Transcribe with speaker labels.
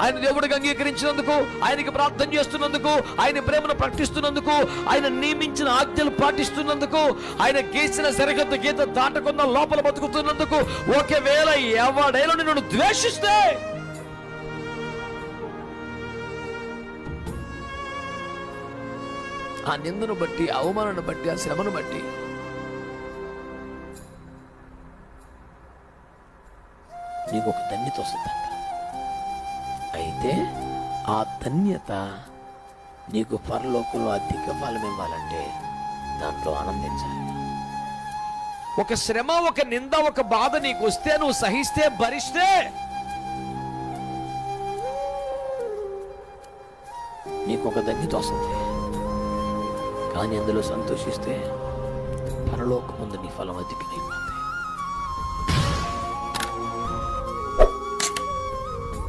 Speaker 1: ఆయన దేవుడికి అంగీకరించినందుకు ఆయనకి ప్రార్థన చేస్తున్నందుకు ఆయన ప్రేమను ప్రకటిస్తున్నందుకు ఆయన నియమించిన ఆజ్ఞలు పాటిస్తున్నందుకు ఆయన గీసిన సరిహద్దు గీత దాటకుండా లోపల బతుకుతున్నందుకు ఒకవేళ ఎవడైనా నిన్ను ద్వేషిస్తే ఆ నిందను బట్టి అవమానాన్ని బట్టి ఆ శ్రమను బట్టి నీకు ఒక ధన్యత వస్తుందంట అయితే ఆ ధన్యత నీకు పరలోకంలో అధిక ఫలం ఇవ్వాలంటే దాంట్లో ఆనందించాలి. ఒక శ్రమ ఒక నింద ఒక బాధ నీకు వస్తే నువ్వు సహిస్తే భరిస్తే నీకు ఒక ధన్యత వస్తుంది. కానీ అందులో సంతోషిస్తే పరలోకం ముందు నీ ఫలం అధికమైపోతుంది.